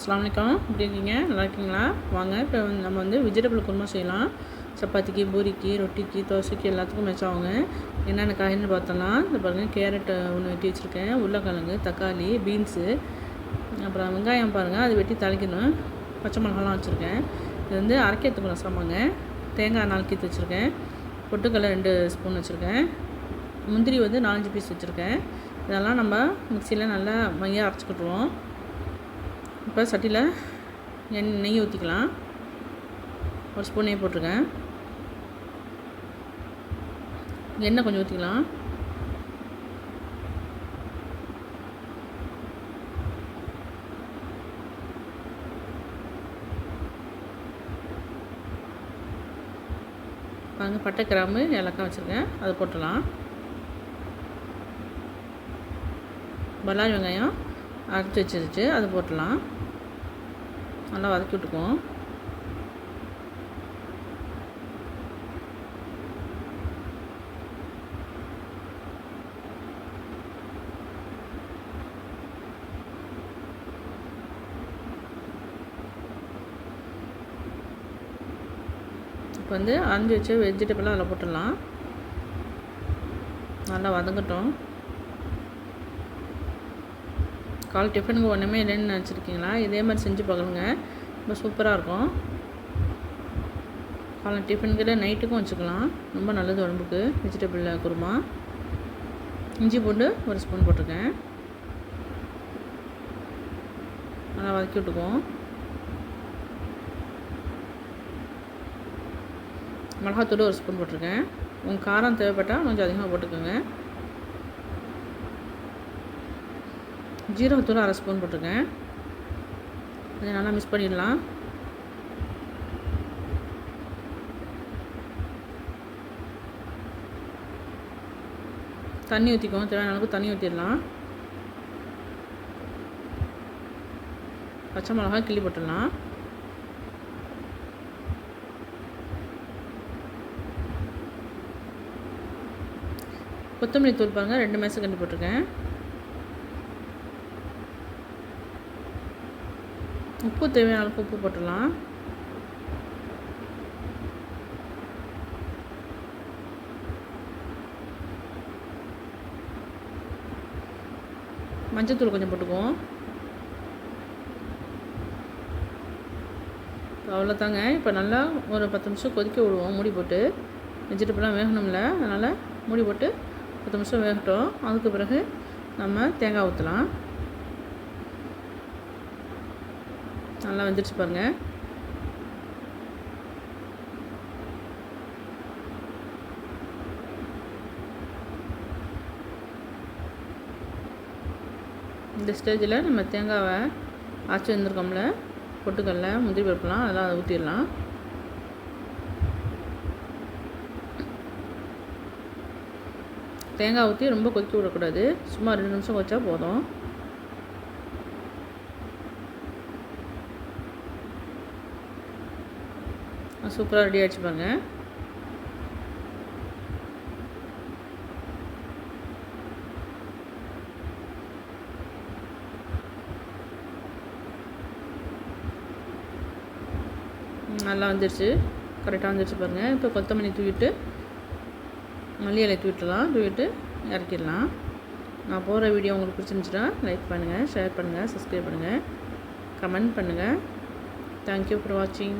அஸ்லாம் வலைக்கம் எப்படி இருக்கீங்க? நல்லா இருக்கீங்களா? வாங்க இப்போ வந்து நம்ம வந்து வெஜிடபிள் குருமா செய்யலாம். சப்பாத்திக்கு பூரிக்கு ரொட்டிக்கு தோசைக்கு எல்லாத்துக்கும் மேட்ச் ஆகுங்க. என்னென்ன காய்ன்னு பார்த்தோம்னா இந்த பாருங்கள் கேரட் ஒன்று வெட்டி வச்சுருக்கேன். உருளைக்கிழங்கு தக்காளி பீன்ஸு அப்புறம் வெங்காயம் பாருங்கள் அது வெட்டி தலைக்கணும் பச்சை மிளகாலாம் வச்சுருக்கேன். இது வந்து அரைக்கிறதுக்கு ரசமாங்க தேங்காய் நாலு கீத்து வச்சுருக்கேன். பொட்டுக்கடலை ரெண்டு ஸ்பூன் வச்சுருக்கேன். முந்திரி வந்து நாலஞ்சு பீஸ் வச்சுருக்கேன். இதெல்லாம் நம்ம மிக்சியில் நல்லா மையாக அரைச்சிக்கிட்டுருவோம். இப்போ சட்டியில் எண் நெய் ஊற்றிக்கலாம் ஒரு ஸ்பூன் நெய் போட்டிருக்கேன். எண்ணெய் கொஞ்சம் ஊற்றிக்கலாம் பாருங்க பட்டை கிராம்பு ஏலக்காய் வச்சுருக்கேன். அதை போட்டுடலாம். பல்லாரி வெங்காயம் அரைச்சி வச்சிருச்சு அது போட்டுடலாம். நல்லா வதக்கி விட்டுக்குவோம். இப்போ வந்து அரைஞ்சி வச்சு வெஜிடபிளாக அதில் போட்டுடலாம். நல்லா வதங்கட்டும். கால் டிஃபனுக்கு ஒன்றுமே இல்லைன்னு நினச்சிருக்கீங்களா? இதே மாதிரி செஞ்சு பார்க்கணுங்க ரொம்ப சூப்பராக இருக்கும். காலை டிஃபனுக்கு நைட்டுக்கும் வச்சுக்கலாம். ரொம்ப நல்லது உடம்புக்கு. வெஜிடபிள் குருமா. இஞ்சி பூண்டு ஒரு ஸ்பூன் போட்டிருக்கேன். நல்லா வதக்கி விட்டுக்குவோம். மிளகாத்தூள் ஒரு ஸ்பூன் போட்டிருக்கேன். உங்கள் காரம் தேவைப்பட்டால் கொஞ்சம் அதிகமாக போட்டுக்கோங்க. ஜீரகத்தூள் அரை ஸ்பூன் போட்டிருக்கேன். அதை நல்லா மிக்ஸ் பண்ணிடலாம். தண்ணி ஊற்றிக்கோங்க தேவையான அளவுக்கு தண்ணி ஊற்றிடலாம் பச்சை மிளகாய் கிள்ளி போட்டுடலாம். கொத்தமல்லி தூள் பாருங்கள் ரெண்டு மேசம் கண்டு போட்டிருக்கேன். உப்பு தேவையான அளவுக்கு உப்பு போட்டுடலாம். மஞ்சத்தூள் கொஞ்சம் போட்டுக்குவோம். அவ்வளோதாங்க. இப்போ நல்லா ஒரு பத்து நிமிஷம் கொதிக்க விடுவோம் மூடி போட்டு. வெஜிடபிள்லாம் வேகணும்ல அதனால் மூடி போட்டு பத்து நிமிஷம் வேகட்டும். அதுக்கு பிறகு நம்ம தேங்காய் ஊற்றலாம் நல்லா வந்துடுச்சு பாருங்கள் இந்த ஸ்டேஜில் நம்ம தேங்காவை ஆச்சு வந்திருக்கோம்ல பொட்டுக்கல்ல முந்திரி பருப்புலாம் அதெல்லாம் அதை ஊற்றிடலாம் தேங்காய் ஊற்றி ரொம்ப கொதிக்க விடக்கூடாது. சும்மா ரெண்டு நிமிஷம் கொச்சா போதும். சூப்பராக ரெடி ஆகிடுச்சு பாருங்கள் நல்லா வந்துடுச்சு கரெக்டாக வந்துடுச்சு பாருங்கள் இப்போ கொத்தமல்லி தூவிட்டு மல்லி இலை தூவிட்டுலாம் தூவிட்டு இறக்கிடலாம். நான் போகிற வீடியோ உங்களுக்கு பிடிச்சிருந்துச்சுன்னா லைக் பண்ணுங்கள் ஷேர் பண்ணுங்கள் சப்ஸ்கிரைப் பண்ணுங்கள் கமெண்ட் பண்ணுங்கள் தேங்க்யூ ஃபார் வாட்சிங்